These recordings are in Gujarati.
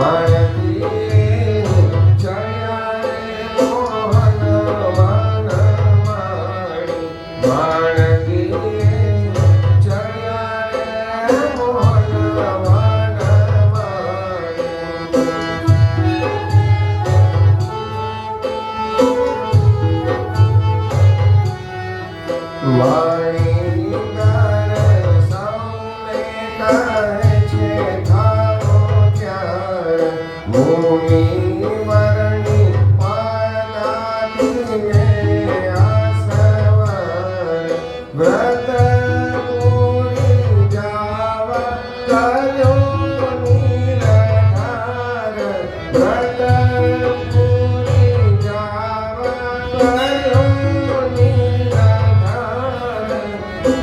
my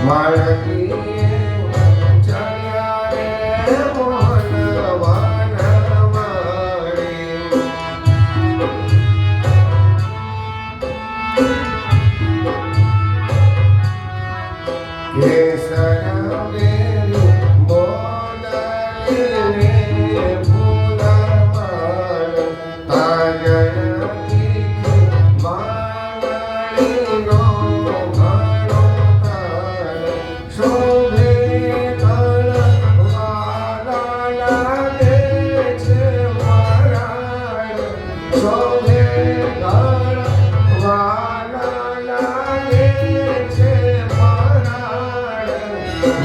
માળકી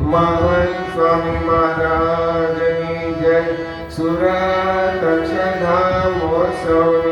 મહાન સ્વામી મહારાજની જય. સુરત અક્ષરધામ મહોત્સવ